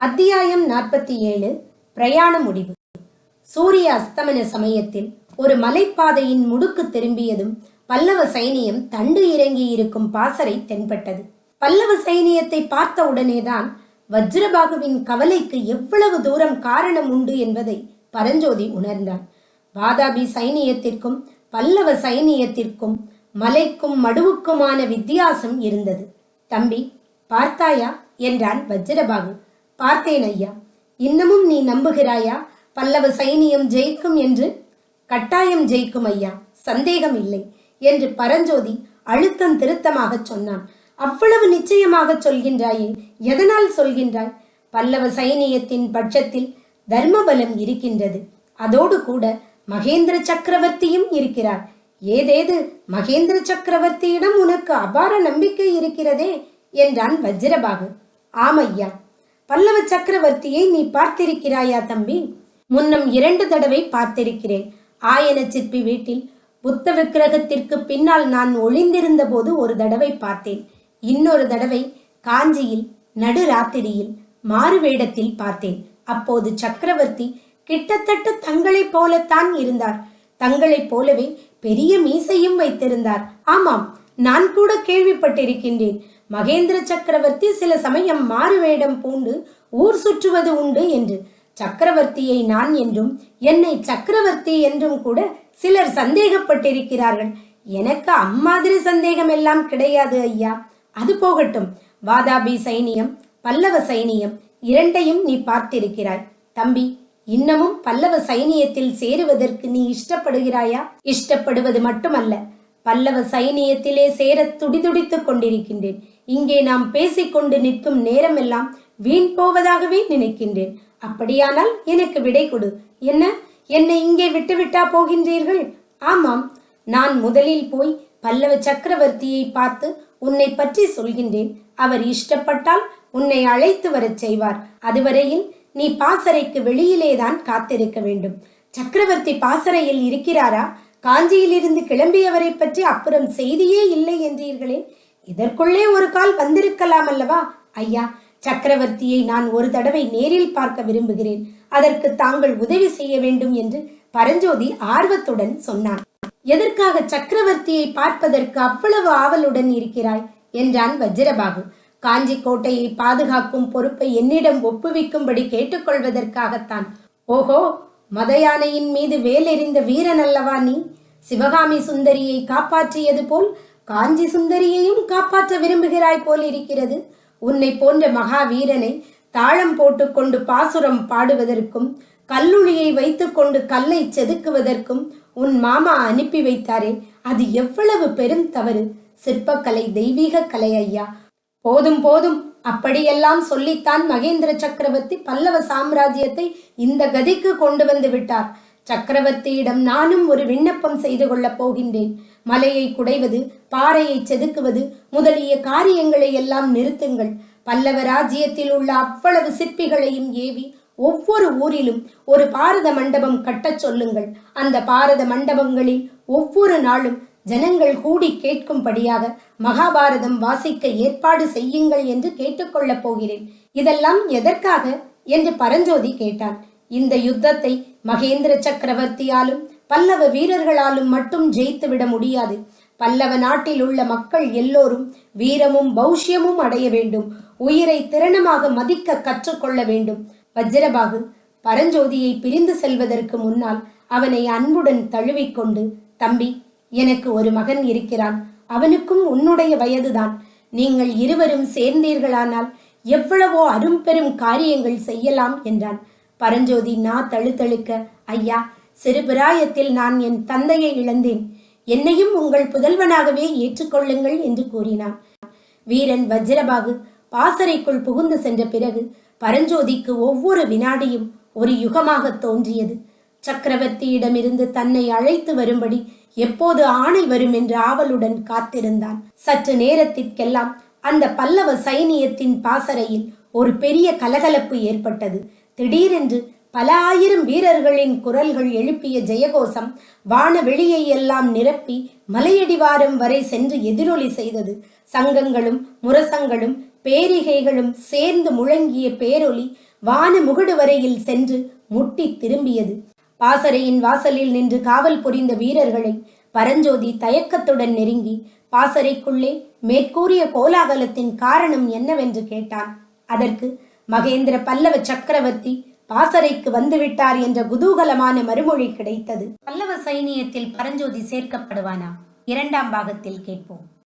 அத்தியாயம் நாற்பத்தி ஏழு பிரயாண முடிவு. சூரிய அஸ்தமன சமயத்தில் ஒரு மலைப்பாதையின் முடுக்கு திரும்பியதும் பல்லவ சைனியம் தண்டு இறங்கி இருக்கும் பாசறை தென்பட்டது. பல்லவ சைனியத்தை பார்த்த உடனேதான் வஜ்ரபாகுவின் கவலைக்கு எவ்வளவு தூரம் காரணம் உண்டு என்பதை பரஞ்சோதி உணர்ந்தான். வாதாபி சைனியத்திற்கும் பல்லவ சைனியத்திற்கும் மலைக்கும் மடுவுக்குமான வித்தியாசம் இருந்தது. தம்பி பார்த்தாயா? என்றான் வஜ்ரபாகு. பார்த்தேன் ஐயா இன்னமும் நீ நம்புகிறாயா? பல்லவ சைனியம் ஜெயிக்கும் என்று? கட்டாயம் ஜெயிக்கும் ஐயா சந்தேகம் இல்லை என்று பரஞ்சோதி அழுத்தம் திருத்தமாக சொன்னான். அவ்வளவு நிச்சயமாக சொல்கின்றாயே எதனால் சொல்கின்றாய்? பல்லவ சைனியத்தின் பட்சத்தில் தர்மபலம் இருக்கின்றது. அதோடு கூட மகேந்திர சக்கரவர்த்தியும் இருக்கிறார். ஏதேது மகேந்திர சக்கரவர்த்தியிடம் உனக்கு அபார நம்பிக்கை இருக்கிறதே? என்றான் வஜ்ரபாகு. ஆமையா பல்லவ சக்கரவர்த்தியை நீ பார்த்திருக்கிறாயா தம்பி? முன்னம் இரண்டு தடவை பார்த்திருக்கிறேன். ஆயன சிற்பி வீட்டில் புத்த விக்கிரகத்திற்கு பின்னால் நான் ஒளிந்திருந்த போது ஒரு தடவை பார்த்தேன். இன்னொரு தடவை காஞ்சியில் நடுராத்திரியில் மாறுவேடத்தில் பார்த்தேன். அப்போது சக்கரவர்த்தி கிட்டத்தட்ட தங்களைப் போலத்தான் இருந்தார். தங்களைப் போலவே பெரிய மீசையும் வைத்திருந்தார். ஆமாம் நான் கூட கேள்விப்பட்டிருக்கின்றேன். மகேந்திர சக்கரவர்த்தி சில சமயம் மாறுவேடம் பூண்டு ஊர் சுற்றுவது உண்டு என்று. சக்கரவர்த்தியை நான் என்றும் என்னை சக்கரவர்த்தி என்றும் கூட சிலர் சந்தேகப்பட்டிருக்கிறார்கள். எனக்கு அம்மாதிரி சந்தேகம் எல்லாம் கிடையாது ஐயா. அது போகட்டும். வாதாபி சைனியம் பல்லவ சைனியம் இரண்டையும் நீ பார்த்திருக்கிறாய். தம்பி இன்னமும் பல்லவ சைனியத்தில் சேருவதற்கு நீ இஷ்டப்படுகிறாயா? இஷ்டப்படுவது மட்டுமல்ல. பல்லவ சைனியத்திலே சேர துடிதுடித்துக் கொண்டிருக்கின்றேன். இங்கே நாம் பேசிக்கொண்டு நிற்கும் நேரமெல்லாம் வீண் போவதாகவே நினைக்கின்றேன். அப்படியானால் எனக்கு விடை கொடு. என்ன? என்னை இங்கே விட்டுவிட்டா போகின்றீர்கள்? ஆமாம். நான் முதலில் போய் பல்லவ சக்கரவர்த்தியை பார்த்து உன்னை பற்றி சொல்கின்றேன். அவர் இஷ்டப்பட்டால் உன்னை அழைத்து வரச் செய்வார். அதுவரையில் நீ பாசறைக்கு வெளியிலேதான் காத்திருக்க வேண்டும். சக்கரவர்த்தி பாசறையில் இருக்கிறாரா? காஞ்சியிலிருந்து கிளம்பியவரை பற்றி அப்புறம் செய்தியே இல்லை என்றீர்களே. இதற்குள்ளே ஒரு கால் வந்திருக்கலாம் அல்லவா? ஐயா சக்கரவர்த்தியை நான் ஒரு தடவை நேரில் பார்க்க விரும்புகிறேன். அதற்கு தாங்கள் உதவி செய்ய வேண்டும் என்று பரஞ்சோதி ஆர்வத்துடன் சொன்னான். எதற்காக சக்கரவர்த்தியை பார்ப்பதற்கு அவ்வளவு ஆவலுடன் இருக்கிறாய்? என்றான் வஜ்ரபாகு. காஞ்சி கோட்டையை பாதுகாக்கும் பொறுப்பை என்னிடம் ஒப்புவிக்கும்படி கேட்டுக்கொள்வதற்காகத்தான். ஓஹோ மதயானையின் மீது வேலெறிந்த வீரன் அல்லவா நீ சிவகாமி சுந்தரியை காப்பாற்றியது போல் காஞ்சி சுந்தரியையும் காப்பாற்ற விரும்புகிறாய் போல் இருக்கிறது. உன்னை போன்ற மகாவீரனை தாழம் போட்டுக்கொண்டு பாசுரம் பாடுவதற்கும் கல்லுளியை வைத்துக்கொண்டு கல்லை செதுக்குவதற்கும் உன் மாமா அனுப்பி வைத்தாரே. அது எவ்வளவு பெரும் தவறு. சிற்பக்கலை தெய்வீக கலை ஐயா. போதும் போதும். அப்படியெல்லாம் சொல்லித்தான் மகேந்திர சக்கரவர்த்தி பல்லவ சாம்ராஜ்யத்தை இந்த கதிக்கு கொண்டு வந்து விட்டார். சக்கரவர்த்தியிடம் நானும் ஒரு விண்ணப்பம் செய்து கொள்ளப் போகின்றேன். மலையை குடைவது பாறையை செதுக்குவது முதலிய காரியங்களை எல்லாம் நிறுத்துங்கள். பல்லவ ராஜ்யத்தில் உள்ள அவ்வளவு சிற்பிகளையும் ஏவி ஒவ்வொரு ஊரிலும் ஒரு பாரத மண்டபம் கட்டச் சொல்லுங்கள். அந்த பாரத மண்டபங்களில் ஒவ்வொரு நாளும் ஜனங்கள் கூடி கேட்கும்படியாக மகாபாரதம் வாசிக்க ஏற்பாடு செய்யுங்கள் என்று கேட்டுக்கொள்ளப் போகிறேன். இதெல்லாம் எதற்காக? என்று பரஞ்சோதி கேட்டான். இந்த யுத்தத்தை மகேந்திர சக்கரவர்த்தியாலும் பல்லவ வீரர்களாலும் மட்டும் ஜெயித்துவிட முடியாது. பல்லவ நாட்டில் உள்ள மக்கள் எல்லோரும் வீரமும் பௌஷ்யமும் அடைய வேண்டும். உயிரை திறனமாக மதிக்க கற்றுக்கொள்ள வேண்டும். வஜ்ரபாகு பரஞ்சோதியை பிரிந்து செல்வதற்கு முன்னால் அவனை அன்புடன் தழுவிக்கொண்டு தம்பி எனக்கு ஒரு மகன் இருக்கிறான். அவனுக்கும் உன்னுடைய வயதுதான். நீங்கள் இருவரும் சேர்ந்தீர்களானால் எவ்வளவோ அரும்பெரும் காரியங்கள் செய்யலாம் என்றான். பரஞ்சோதி நா தழுத்தழுக்க ஐயா சிறு பிராயத்தில் நான் என் தந்தையை இழந்தேன். என்னையும் உங்கள் புதல்வனாகவே ஏற்றுக்கொள்ளுங்கள் என்று கூறினான். வீரன் வஜ்ரபாகு பாசறைக்குள் புகுந்து சென்ற பிறகு பரஞ்சோதிக்கு ஒவ்வொரு வினாடியும் ஒரு யுகமாக தோன்றியது. சக்கரவர்த்தியிடமிருந்து தன்னை அழைத்து வரும்படி எப்போது ஆணை வரும் என்று ஆவலுடன் காத்திருந்தான். சற்று நேரத்திற்கெல்லாம் அந்த பல்லவ சைனியத்தின் பாசறையில் ஒரு பெரிய கலகலப்பு ஏற்பட்டது. திடீரென்று பல ஆயிரம் வீரர்களின் குரல்கள் எழுப்பிய ஜெயகோஷம் வான வெளியை எல்லாம் நிரப்பி மலையடிவாரம் வரை சென்று எதிரொலி செய்தது. சங்கங்களும் முரசங்களும் பேரிகைகளும் சேர்ந்து முழங்கிய பேரொலி வான முகடு வரையில் சென்று முட்டி திரும்பியது. பாசறையின் வாசலில் நின்று காவல் புரிந்த வீரர்களை பரஞ்சோதி தயக்கத்துடன் நெருங்கி பாசறைக்குள்ளே மேற்கூறிய கோலாகலத்தின் காரணம் என்னவென்று கேட்டான். அதற்கு மகேந்திர பல்லவ சக்கரவர்த்தி பாசறைக்கு வந்துவிட்டார் என்ற குதூகலமான மறுமொழி கிடைத்தது. பல்லவ சைனியத்தில் பரஞ்சோதி சேர்க்கப்படுவானா? இரண்டாம் பாகத்தில் கேட்போம்.